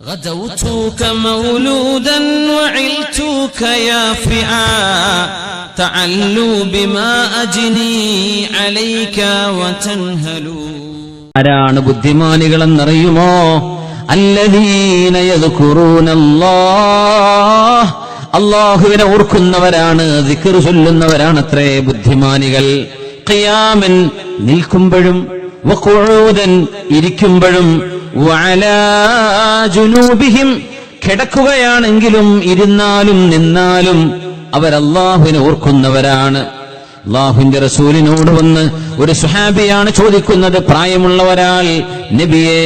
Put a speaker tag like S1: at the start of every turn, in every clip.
S1: غدوتك مولودا وعلتك يافعا تعلوا بما أجني عليك وتنهلوا
S2: ആരാണ് ബുദ്ധിമാനികളെന്നറിയുമോ അല്ലദീന യദ്കുറൂനല്ലാഹ് അള്ളാഹുവിനെ ഓർക്കുന്നവരാണ് ദിക്ർ ചൊല്ലുന്നവരാണ് അത്രേ ബുദ്ധിമാനികൾ ഖിയാമൻ നിൽക്കുമ്പോഴും വഖുഊദൻ ഇരിക്കുമ്പോഴും വഅലാ ജുനൂബിഹിം കിടക്കുകയാണെങ്കിലും ഇരുന്നാലും നിന്നാലും അവരല്ലാഹുവിനെ ഓർക്കുന്നവരാണ്. അള്ളാഹുവിന്റെ റസൂലിനോട് വന്ന് ഒരു സുഹാബിയാണ് ചോദിക്കുന്നത് പ്രായമുള്ളവരാൽ നബിയേ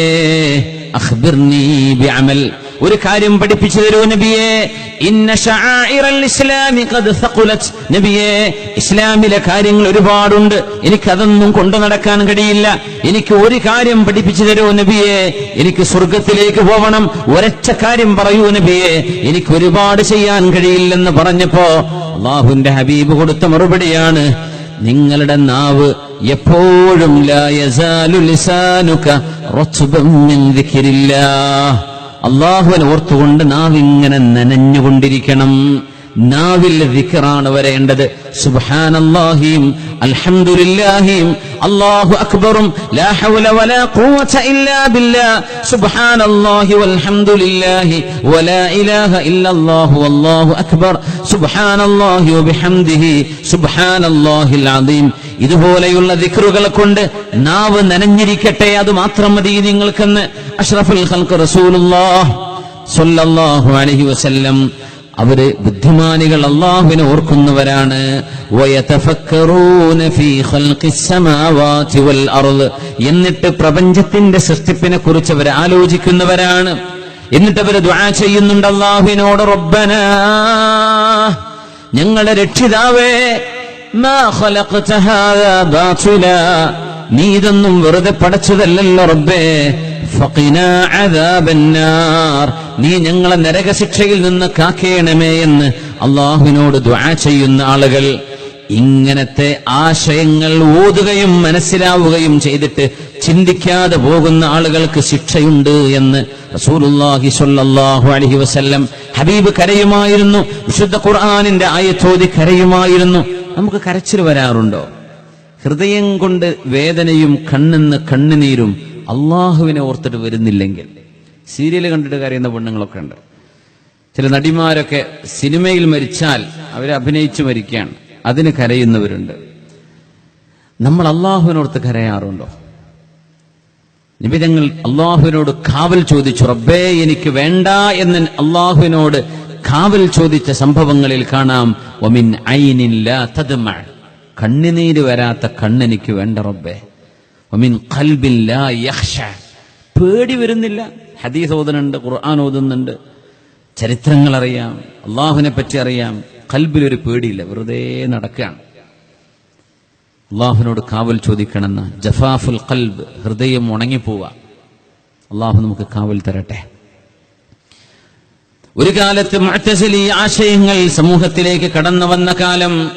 S2: അഖ്ബിർനീ ബിഅമൽ. ഒരു കാര്യം പഠിപ്പിച്ചു തരൂ നബിയെ. ഇന്ന ഇസ്ലാമി ഇസ്ലാമിലെ കാര്യങ്ങൾ ഒരുപാടുണ്ട്. എനിക്കതൊന്നും കൊണ്ടു നടക്കാൻ കഴിയില്ല. എനിക്ക് ഒരു കാര്യം പഠിപ്പിച്ചു തരൂ നബിയെ. എനിക്ക് സ്വർഗത്തിലേക്ക് പോകണം ഒരൊറ്റ കാര്യം പറയൂ നബിയെ. എനിക്ക് ഒരുപാട് ചെയ്യാൻ കഴിയില്ലെന്ന് പറഞ്ഞപ്പോ അള്ളാഹുന്റെ ഹബീബ് കൊടുത്ത മറുപടിയാണ് നിങ്ങളുടെ നാവ് എപ്പോഴും ലാ യസാലു ലിസാനുക മിൻ ദിക്രില്ലാഹ്. അള്ളാഹുവിനെ ഓർത്തുകൊണ്ട് നാം ഇങ്ങനെ നനഞ്ഞുകൊണ്ടിരിക്കണം. നാവിൽ ദിക്റാണ് വരേണ്ടത്. സുബ്ഹാനല്ലാഹിയും അൽഹംദുലില്ലാഹിയും അല്ലാഹു അക്ബറും ലാ ഹൗല വലാ ഖുവത ഇല്ലാ സുബ്ഹാനല്ലാഹി വൽഹംദുലില്ലാഹി വലാ ഇലാഹ ഇല്ലല്ലാഹു വല്ലാഹു സുബ്ഹാനല്ലാഹി വബിഹംദിഹി സുബ്ഹാനല്ലാഹിൽ ഇതുപോലെയുള്ള ദിക്റുകളെ കൊണ്ട് നാവ് നനഞ്ഞിരിക്കട്ടെ അത് മാത്രം മതി നിങ്ങൾക്കെന്ന് അഷ്റഫുൽ ഖൽഖ് റസൂലുള്ളാഹ് സ്വല്ലല്ലാഹു അലൈഹി വസല്ലം അവർ ബുദ്ധിമാനികൾ അള്ളാഹുവിനെ ഓർക്കുന്നവരാണ്. എന്നിട്ട് പ്രപഞ്ചത്തിന്റെ സൃഷ്ടിപ്പിനെ കുറിച്ച് അവർ ആലോചിക്കുന്നവരാണ്. എന്നിട്ട് ദുആ ചെയ്യുന്നുണ്ട് അള്ളാഹുവിനോട് റബ്ബനാ ഞങ്ങളുടെ രക്ഷിതാവേ മാ നീ ഇതൊന്നും വെറുതെ പടച്ചതല്ലല്ലോ റബ്ബേ. നീ ഞങ്ങളെ നരകശിക്ഷയിൽ നിന്ന് കാക്കേണമേ എന്ന് അള്ളാഹുവിനോട് ദ്വാ ചെയ്യുന്ന ആളുകൾ ഇങ്ങനത്തെ ആശയങ്ങൾ ഓതുകയും മനസ്സിലാവുകയും ചെയ്തിട്ട് ചിന്തിക്കാതെ പോകുന്ന ആളുകൾക്ക് ശിക്ഷയുണ്ട് എന്ന് റസൂലുള്ളാഹി സ്വല്ലല്ലാഹു അലൈഹി വസല്ലം ഹബീബ് കരയുമായിരുന്നു. വിശുദ്ധ ഖുർആനിന്റെ ആയത്തോതി കരയുമായിരുന്നു. നമുക്ക് കരച്ചിൽ വരാറുണ്ടോ? ഹൃദയം കൊണ്ട് വേദനയും കണ്ണെന്ന് കണ്ണുനീരും അള്ളാഹുവിനെ ഓർത്തിട്ട് വരുന്നില്ലെങ്കിൽ. സീരിയൽ കണ്ടിട്ട് കരയുന്ന പെണ്ണുങ്ങളൊക്കെ ഉണ്ട്. ചില നടിമാരൊക്കെ സിനിമയിൽ മരിച്ചാൽ അവരെ അഭിനയിച്ചു മരിക്കുകയാണ്. അതിന് കരയുന്നവരുണ്ട്. നമ്മൾ അള്ളാഹുവിനോർത്ത് കരയാറുണ്ടോ? നിബിതങ്ങൾ അള്ളാഹുവിനോട് കാവൽ ചോദിച്ചു റബ്ബേ എനിക്ക് വേണ്ട എന്ന് അള്ളാഹുവിനോട് കാവൽ ചോദിച്ച സംഭവങ്ങളിൽ കാണാം. ഒമിൻ ഐനില്ല തദ്മഅ. കണ്ണുനീര് വരാത്ത കണ്ണെനിക്ക് വേണ്ട റബ്ബേ. ഒമിൻ കൽബില്ല യക്ഷ പേടി വരുന്നില്ല. ഹദീസ് ഓതുന്നുണ്ട് ഖുർആൻ ഓതുന്നുണ്ട്. ചരിത്രങ്ങൾ അറിയാം അള്ളാഹുവിനെ പറ്റി അറിയാം. കൽബിലൊരു പേടിയില്ല വെറുതെ നടക്കുകയാണ്. അള്ളാഹുവിനോട് കാവൽ ചോദിക്കണമെന്ന്. ജഫാഫുൽ കൽബ് ഹൃദയം ഉണങ്ങിപ്പോവുക അള്ളാഹു നമുക്ക് കാവൽ തരട്ടെ. ഒരു കാലത്ത് മുഅ്തസിലി ആശയങ്ങൾ സമൂഹത്തിലേക്ക് കടന്നു വന്ന കാലം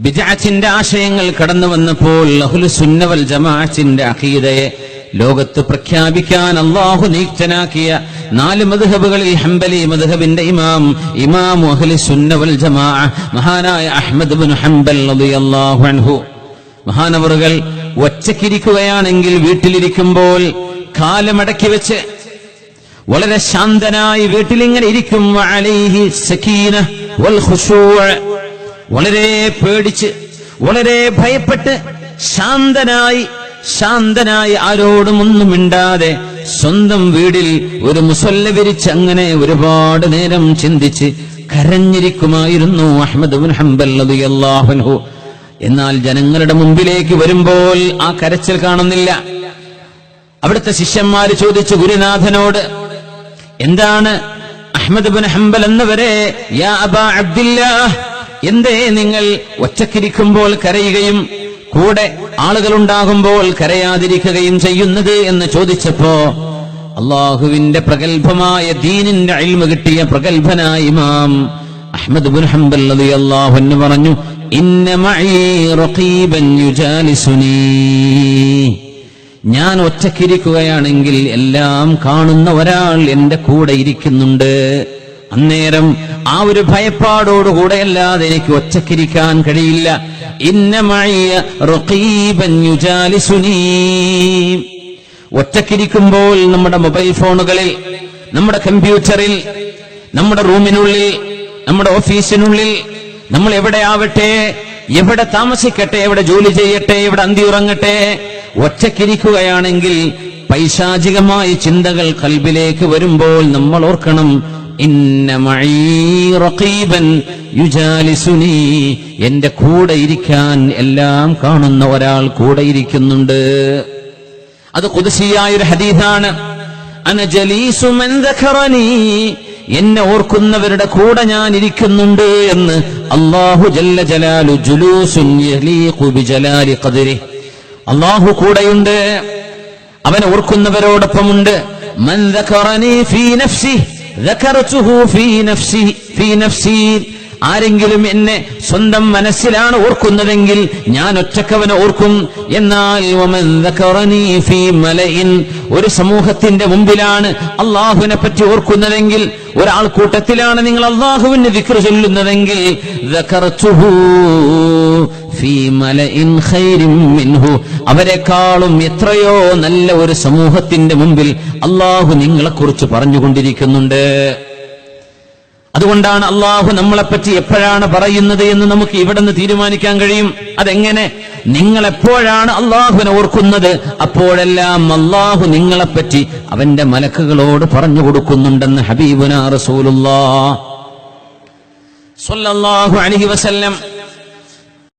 S2: ബിജാച്ചിന്റെ ആശയങ്ങൾ കടന്നു വന്നപ്പോൾ അഹ്ലു സുന്നവൽ ജമാഅത്തിന്റെ അഖീദയെ ലോകത്ത് പ്രഖ്യാപിക്കാൻ അള്ളാഹു നീക്തനാക്കിയ നാല് മധുഹബുകളിൽ ഹംബലി മധുഹബിന്റെ ഇമാം ഇമാം അഹ്ലി സുന്നവൽ ജമാ മഹാനായ അഹമ്മദ് ബിൻ ഹംബൽ അള്ളാഹു അൻഹു. മഹാനവറുകൾ ഒറ്റക്കിരിക്കുകയാണെങ്കിൽ വീട്ടിലിരിക്കുമ്പോൾ കാലമടക്കി വെച്ച് വളരെ ശാന്തനായി വീട്ടിലിങ്ങനെ ഇരിക്കും. വൽ വളരെ പേടിച്ച് വളരെ ഭയപ്പെട്ട് ശാന്തനായി ശാന്തനായി ആരോടും ഒന്നും മിണ്ടാതെ സ്വന്തം വീടിൽ ഒരു മുസല്ല വിരിച്ച് അങ്ങനെ ഒരുപാട് നേരം ചിന്തിച്ച് കരഞ്ഞിരിക്കുമായിരുന്നു അഹമ്മദ് ബിൻ ഹംബൽ എന്നാൽ ജനങ്ങളുടെ മുമ്പിലേക്ക് വരുമ്പോൾ ആ കരച്ചിൽ കാണുന്നില്ല. അവിടുത്തെ ശിഷ്യന്മാർ ചോദിച്ചു ഗുരുനാഥനോട് എന്താണ് അഹമ്മദ് ബിൻ ഹംബൽ എന്നവരെ യാ അബാ എന്തേ നിങ്ങൾ ഒറ്റക്കിരിക്കുമ്പോൾ കരയുകയും കൂടെ ആളുകളുണ്ടാകുമ്പോൾ കരയാതിരിക്കുകയും ചെയ്യുന്നത് എന്ന് ചോദിച്ചപ്പോ അള്ളാഹുവിന്റെ പ്രഗത്ഭമായ ദീനിന്റെ അഴിമ കിട്ടിയ പ്രഗത്ഭനായ ഇമാം അഹമ്മദ് ബിൻ ഹംബൽ അൻഹു പറഞ്ഞു ഞാൻ ഒറ്റക്കിരിക്കുകയാണെങ്കിൽ എല്ലാം കാണുന്ന ഒരാൾ എന്റെ കൂടെ ഇരിക്കുന്നുണ്ട്. അന്നേരം ആ ഒരു ഭയപ്പാടോടുകൂടെ അല്ലാതെ എനിക്ക് ഒറ്റക്കിരിക്കാൻ കഴിയില്ല. യുജാലിസുനീ. ഒറ്റക്കിരിക്കുമ്പോൾ നമ്മുടെ മൊബൈൽ ഫോണുകളിൽ നമ്മുടെ കമ്പ്യൂട്ടറിൽ നമ്മുടെ റൂമിനുള്ളിൽ നമ്മുടെ ഓഫീസിനുള്ളിൽ നമ്മൾ എവിടെ ആവട്ടെ എവിടെ താമസിക്കട്ടെ എവിടെ ജോലി ചെയ്യട്ടെ എവിടെ അന്തി ഉറങ്ങട്ടെ ഒറ്റക്കിരിക്കുകയാണെങ്കിൽ പൈശാചികമായ ചിന്തകൾ കൽബിലേക്ക് വരുമ്പോൾ നമ്മൾ ഓർക്കണം എന്റെ കൂടെ ഇരിക്കാൻ എല്ലാം കാണുന്ന ഒരാൾ കൂടെ ഇരിക്കുന്നുണ്ട്. അത് കുതിശിയായ ഒരു ഹദീഥാണ് എന്നെ ഓർക്കുന്നവരുടെ കൂടെ ഞാൻ ഇരിക്കുന്നുണ്ട് എന്ന് അള്ളാഹു ജല്ല ജലാലു അല്ലാഹു കൂടെയുണ്ട്. അവനെ ഓർക്കുന്നവരോടൊപ്പമുണ്ട്. മൻ ഫീ ദഖറതുഹു ഫീ നഫ്സി ഫീ നഫ്സി ആരെങ്കിലും എന്നെ സ്വന്തം മനസ്സിലാണ് ഓർക്കുന്നതെങ്കിൽ ഞാൻ ഒറ്റക്കവനെ ഓർക്കും. എന്നാൽ ഒരു സമൂഹത്തിന്റെ മുമ്പിലാണ് അള്ളാഹുവിനെ പറ്റി ഓർക്കുന്നതെങ്കിൽ ഒരാൾ കൂട്ടത്തിലാണ് നിങ്ങൾ അള്ളാഹുവിന് വിക്ര ചൊല്ലുന്നതെങ്കിൽ അവരെക്കാളും എത്രയോ നല്ല ഒരു സമൂഹത്തിന്റെ മുമ്പിൽ അള്ളാഹു നിങ്ങളെക്കുറിച്ച് പറഞ്ഞുകൊണ്ടിരിക്കുന്നുണ്ട്. അതുകൊണ്ടാണ് അള്ളാഹു നമ്മളെപ്പറ്റി എപ്പോഴാണ് പറയുന്നത് എന്ന് നമുക്ക് ഇവിടെ നിന്ന് തീരുമാനിക്കാൻ കഴിയും. അതെങ്ങനെ? നിങ്ങൾ എപ്പോഴാണ് അള്ളാഹുവിനെ ഓർക്കുന്നത്? അപ്പോഴെല്ലാം അള്ളാഹു നിങ്ങളെപ്പറ്റി അവന്റെ മലക്കുകളോട് പറഞ്ഞു കൊടുക്കുന്നുണ്ടെന്ന് ഹബീബുന റസൂലുല്ലാഹു അലഹി വസല്ലം